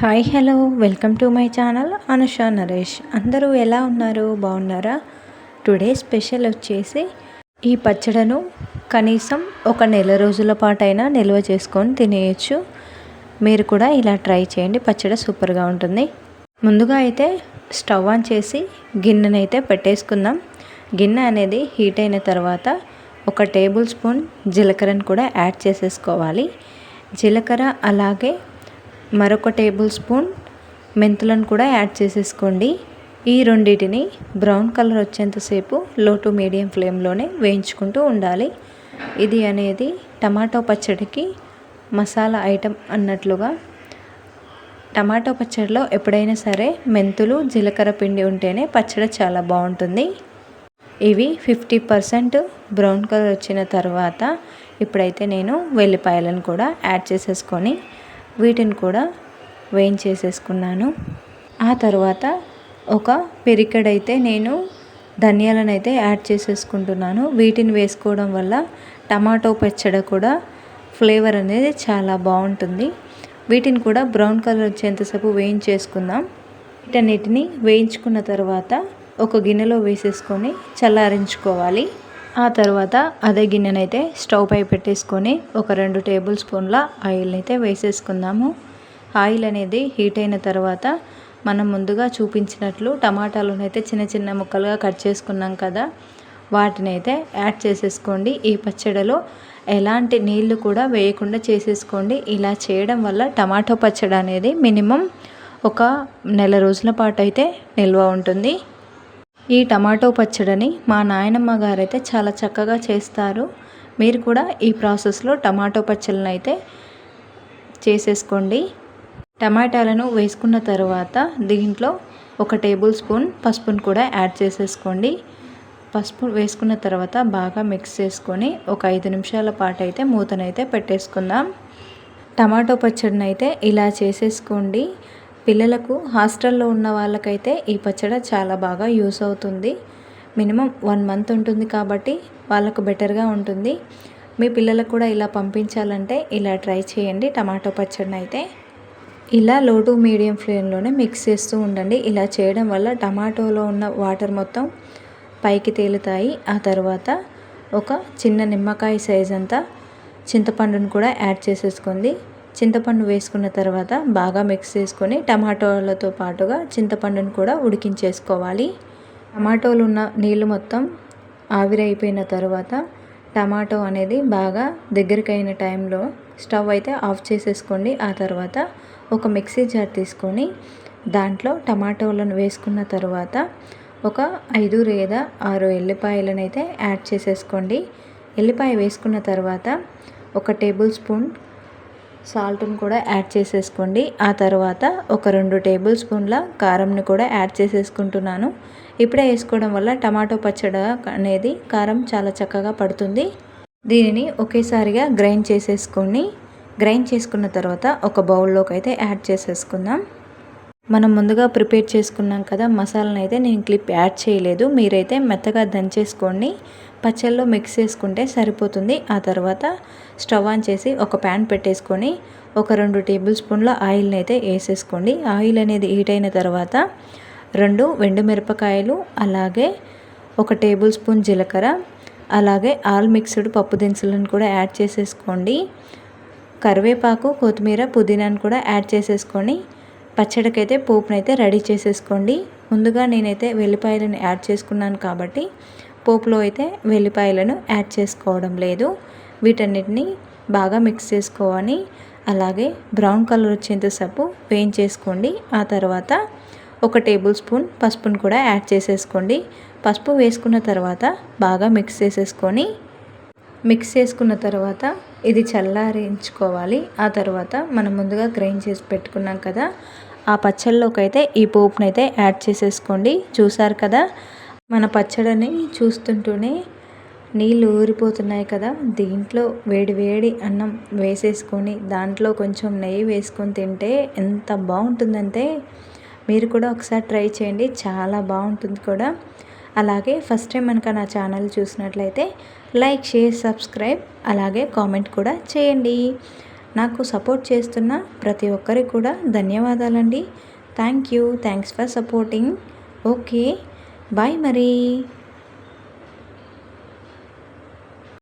Hi hello. Welcome to my channel Anusha Naresh. అందరూ ఎలా ఉన్నారు? బాగున్నారా? టుడే స్పెషల్ వచ్చేసి ఈ పచ్చడను కనీసం ఒక నెల రోజుల పాటైనా నిల్వ చేసుకొని తినేయచ్చు. మీరు కూడా ఇలా ట్రై చేయండి. పచ్చడి సూపర్గా ఉంటుంది. ముందుగా అయితే స్టవ్ ఆన్ చేసి గిన్నెనైతే పెట్టేసుకుందాం. గిన్నె అనేది హీట్ అయిన తర్వాత ఒక టేబుల్ స్పూన్ జీలకర్రను కూడా యాడ్ చేసేసుకోవాలి. జీలకర్ర అలాగే మరొక టేబుల్ స్పూన్ మెంతులను కూడా యాడ్ చేసేసుకోండి. ఈ రెండింటిని బ్రౌన్ కలర్ వచ్చేంతసేపు లో టు మీడియం ఫ్లేమ్లోనే వేయించుకుంటూ ఉండాలి. ఇది అనేది టమాటో పచ్చడికి మసాలా ఐటెం అన్నట్లుగా. టమాటో పచ్చడిలో ఎప్పుడైనా సరే మెంతులు జీలకర్ర పిండి ఉంటేనే పచ్చడి చాలా బాగుంటుంది. ఇవి ఫిఫ్టీ పర్సెంట్ బ్రౌన్ కలర్ వచ్చిన తర్వాత ఇప్పుడైతే నేను వెల్లిపాయలను కూడా యాడ్ చేసేసుకొని వీటిని కూడా వేయించేసేసుకున్నాను. ఆ తర్వాత ఒక పెరికడైతే నేను ధనియాలను అయితే యాడ్ చేసేసుకుంటున్నాను. వీటిని వేసుకోవడం వల్ల టమాటో పచ్చడి కూడా ఫ్లేవర్ అనేది చాలా బాగుంటుంది. వీటిని కూడా బ్రౌన్ కలర్ వచ్చేంతసేపు వేయించేసుకుందాం. వీటన్నిటిని వేయించుకున్న తర్వాత ఒక గిన్నెలో వేసేసుకొని చల్లారించుకోవాలి. ఆ తర్వాత అదే గిన్నెనైతే స్టవ్ పై పెట్టేసుకొని ఒక రెండు టేబుల్ స్పూన్ల ఆయిల్ని అయితే వేసేసుకుందాము. ఆయిల్ అనేది హీట్ అయిన తర్వాత మనం ముందుగా చూపించినట్లు టమాటాలను అయితే చిన్న చిన్న ముక్కలుగా కట్ చేసుకున్నాం కదా వాటిని అయితే యాడ్ చేసేసుకోండి. ఈ పచ్చడిలో ఎలాంటి నీళ్ళు కూడా వేయకుండా చేసేసుకోండి. ఇలా చేయడం వల్ల టమాటో పచ్చడి అనేది మినిమం ఒక నెల రోజుల పాటు అయితే నిల్వ ఉంటుంది. ఈ టమాటో పచ్చడిని మా నాయనమ్మ గారైతే చాలా చక్కగా చేస్తారు. మీరు కూడా ఈ ప్రాసెస్లో టమాటో పచ్చళ్ళని అయితే చేసేసుకోండి. టమాటాలను వేసుకున్న తర్వాత దీంట్లో ఒక టేబుల్ స్పూన్ పసుపును కూడా యాడ్ చేసేసుకోండి. పసుపు వేసుకున్న తర్వాత బాగా మిక్స్ చేసుకొని ఒక ఐదు నిమిషాల పాటు అయితే మూతనైతే పెట్టేసుకుందాం. టమాటో పచ్చడిని అయితే ఇలా చేసేసుకోండి. పిల్లలకు హాస్టల్లో ఉన్న వాళ్ళకైతే ఈ పచ్చడి చాలా బాగా యూస్ అవుతుంది. మినిమం వన్ మంత్ ఉంటుంది కాబట్టి వాళ్ళకు బెటర్గా ఉంటుంది. మీ పిల్లలకు కూడా ఇలా పంపించాలంటే ఇలా ట్రై చేయండి టమాటో పచ్చడిని అయితే ఇలా లో టు మీడియం ఫ్లేమ్లోనే మిక్స్ చేస్తూ ఉండండి. ఇలా చేయడం వల్ల టమాటోలో ఉన్న వాటర్ మొత్తం పైకి తేలుతాయి. ఆ తర్వాత ఒక చిన్న నిమ్మకాయ సైజ్ అంతా చింతపండును కూడా యాడ్ చేసేసుకుంది చింతపండు వేసుకున్న తర్వాత బాగా మిక్స్ చేసుకొని టమాటోలతో పాటుగా చింతపండును కూడా ఉడికించేసుకోవాలి. టమాటోలు ఉన్న నీళ్ళు మొత్తం ఆవిరైపోయిన తర్వాత టమాటో అనేది బాగా దగ్గరికి అయిన టైంలో స్టవ్ అయితే ఆఫ్ చేసేసుకోండి. ఆ తర్వాత ఒక మిక్సీ జార్ తీసుకొని దాంట్లో టమాటోలను వేసుకున్న తర్వాత ఒక ఐదు లేదా ఆరు ఎల్లిపాయలను అయితే యాడ్ చేసేసుకోండి. ఎల్లిపాయ వేసుకున్న తర్వాత ఒక టేబుల్ స్పూన్ సాల్ట్ని కూడా యాడ్ చేసేసుకోండి. ఆ తర్వాత ఒక రెండు టేబుల్ స్పూన్ల కారంని కూడా యాడ్ చేసేసుకుంటున్నాను. ఇప్పుడే వేసుకోవడం వల్ల టమాటో పచ్చడి అనేది కారం చాలా చక్కగా పడుతుంది. దీనిని ఒకేసారిగా గ్రైండ్ చేసేసుకొని గ్రైండ్ చేసుకున్న తర్వాత ఒక బౌల్లోకి అయితే యాడ్ చేసేసుకుందాం. మనం ముందుగా ప్రిపేర్ చేసుకున్నాం కదా మసాలాను అయితే నేను క్లిప్ యాడ్ చేయలేదు. మీరైతే మెత్తగా దంచేసుకోండి. పచ్చళ్ళలో మిక్స్ చేసుకుంటే సరిపోతుంది. ఆ తర్వాత స్టవ్ ఆన్ చేసి ఒక ప్యాన్ పెట్టేసుకొని ఒక రెండు టేబుల్ స్పూన్ల ఆయిల్ని అయితే వేసేసుకోండి. ఆయిల్ అనేది హీట్ అయిన తర్వాత రెండు వెండు మిరపకాయలు అలాగే ఒక టేబుల్ స్పూన్ జీలకర్ర అలాగే ఆల్ మిక్స్డ్ పప్పు దినుసులను కూడా యాడ్ చేసేసుకోండి. కరివేపాకు కొత్తిమీర పుదీనాను కూడా యాడ్ చేసేసుకొని పచ్చడికైతే పోపునైతే రెడీ చేసేసుకోండి. ముందుగా నేనైతే వెల్లిపాయలను యాడ్ చేసుకున్నాను కాబట్టి పోపులో అయితే వెల్లిపాయలను యాడ్ చేసుకోవడం లేదు. వీటన్నిటిని బాగా మిక్స్ చేసుకోవాలి. అలాగే బ్రౌన్ కలర్ వచ్చేంత సబ్బు వేయించేసుకోండి. ఆ తర్వాత ఒక టేబుల్ స్పూన్ పసుపును కూడా యాడ్ చేసేసుకోండి. పసుపు వేసుకున్న తర్వాత బాగా మిక్స్ చేసేసుకొని మిక్స్ చేసుకున్న తర్వాత ఇది చల్లారించుకోవాలి. ఆ తర్వాత మనం ముందుగా గ్రైండ్ చేసి పెట్టుకున్నాం కదా ఆ పచ్చళ్ళలోకి అయితే ఈ పోపునైతే యాడ్ చేసేసుకోండి. చూసారు కదా మన పచ్చడిని చూస్తుంటూనే నీళ్ళు ఊరిపోతున్నాయి కదా. దీంట్లో వేడి వేడి అన్నం వేసేసుకొని దాంట్లో కొంచెం నెయ్యి వేసుకొని తింటే ఎంత బాగుంటుందంటే మీరు కూడా ఒకసారి ట్రై చేయండి. చాలా బాగుంటుంది కూడా. అలాగే ఫస్ట్ టైం కనుక నా ఛానల్ చూసినట్లయితే లైక్ షేర్ సబ్స్క్రైబ్ అలాగే కామెంట్ కూడా చేయండి. నాకు సపోర్ట్ చేస్తున్న ప్రతి ఒక్కరికి కూడా ధన్యవాదాలండి. Thank you. Thanks for supporting. Okay. Bye మరి